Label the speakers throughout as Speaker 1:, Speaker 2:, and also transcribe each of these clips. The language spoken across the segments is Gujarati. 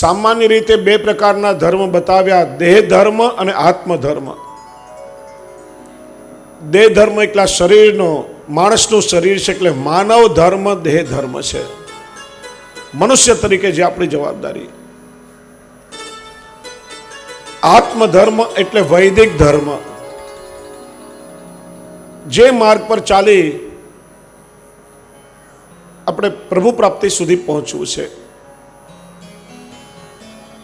Speaker 1: સામાન્ય રીતે બે પ્રકારના ધર્મ બતાવ્યા. દેહ ધર્મ અને આત્મધર્મ. દેહ ધર્મ એટલા શરીરનો, માણસનું શરીર છે એટલે માનવ ધર્મ, દેહ ધર્મ છે. મનુષ્ય તરીકે જે આપણી જવાબદારી. આત્મધર્મ એટલે વૈદિક ધર્મ. જે માર્ગ પર ચાલી આપણે પ્રભુ પ્રાપ્તિ સુધી પહોંચવું છે.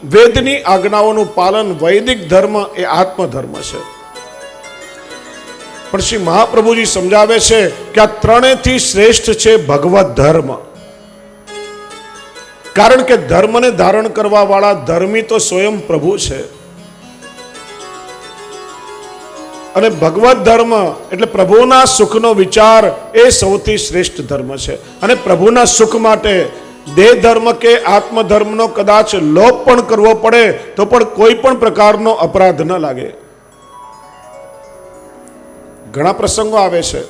Speaker 1: વેદની આજ્ઞાઓનું પાલન વૈદિક ધર્મ એ આત્મધર્મ છે. પણ શ્રી મહાપ્રભુજી સમજાવે છે કે આ ત્રણેયથી શ્રેષ્ઠ છે ભગવત ધર્મ. કારણ કે ધર્મને ધારણ કરવા વાળા ધર્મી તો સ્વયં પ્રભુ છે. અને ભગવત ધર્મ એટલે પ્રભુના સુખનો વિચાર એ સૌથી શ્રેષ્ઠ ધર્મ છે. અને પ્રભુના સુખ માટે દેહ ધર્મ કે આત્મધર્મનો કદાચ લોપ પણ કરવો પડે, તો પણ કોઈ પણ પ્રકારનો અપરાધ ન લાગે. ઘણા પ્રસંગો આવે છે.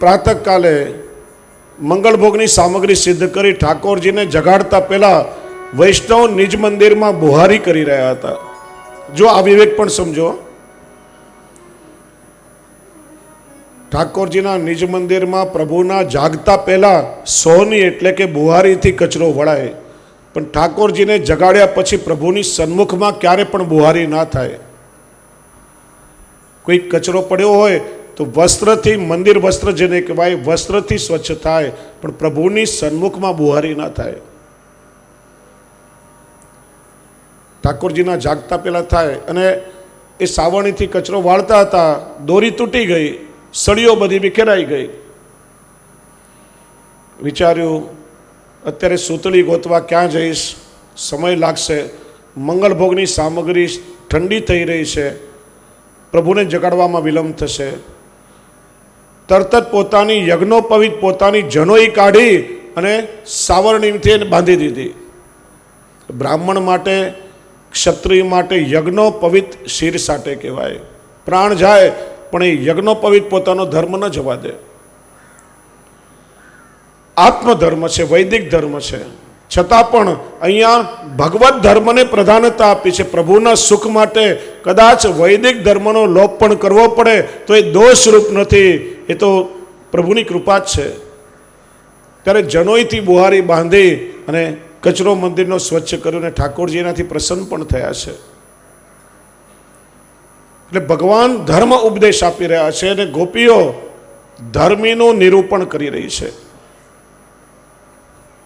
Speaker 1: પ્રાતઃકાલે મંગળભોગની સામગ્રી સિદ્ધ કરી ઠાકોરજીને જગાડતા પહેલા વૈષ્ણવ નિજ મંદિરમાં બુહારી કરી રહ્યા હતા. જો આ વિવેક પણ સમજો. ઠાકોરજીના નિજ મંદિરમાં પ્રભુના જાગતા પહેલાં સોની એટલે કે બુહારીથી કચરો વળાય. પણ ઠાકોરજીને જગાડ્યા પછી પ્રભુની સન્મુખમાં ક્યારે પણ બુહારી ના થાય. કોઈ કચરો પડ્યો હોય તો વસ્ત્રથી, મંદિર વસ્ત્ર જેને કહેવાય, વસ્ત્રથી સ્વચ્છ થાય. પણ પ્રભુની સન્મુખમાં બુહારી ના થાય. ઠાકોરજીના જાગતા પહેલાં થાય અને એ સાવરણીથી કચરો વાળતા હતા. દોરી તૂટી ગઈ. સળીઓ બધી વિખેરાઈ ગઈ. વિચાર્યું, અત્યારે સૂતળી ગોતવા ક્યાં જઈશ? સમય લાગશે. મંગળભોગની સામગ્રી ઠંડી થઈ રહી છે. પ્રભુને જગાડવામાં વિલંબ થશે. તરત જ પોતાની યજ્ઞોપવિત પોતાની જનોઈ કાઢી અને સાવરણીથી બાંધી દીધી. બ્રાહ્મણ માટે, ક્ષત્રિય માટે યજ્ઞોપવિત શિર સાટે કહેવાય. પ્રાણ જાય પણ એ યજ્ઞોપવિત પોતાનો ધર્મ ન જવા દે. આત્મધર્મ છે, વૈદિક ધર્મ છે. છતાં પણ અહીંયા ભગવત ધર્મને પ્રધાનતા આપી છે. પ્રભુના સુખ માટે કદાચ વૈદિક ધર્મનો લોપ પણ કરવો પડે તો એ દોષરૂપ નથી. એ તો પ્રભુની કૃપા જ છે. ત્યારે જનોઈથી બુહારી બાંધી અને કચરો મંદિરનો સ્વચ્છ કર્યો અને ઠાકોરજી એનાથી પ્રસન્ન પણ થયા છે. એટલે ભગવાન ધર્મ ઉપદેશ આપી રહ્યા છે અને ગોપીઓ ધર્મીનું નિરૂપણ કરી રહી છે.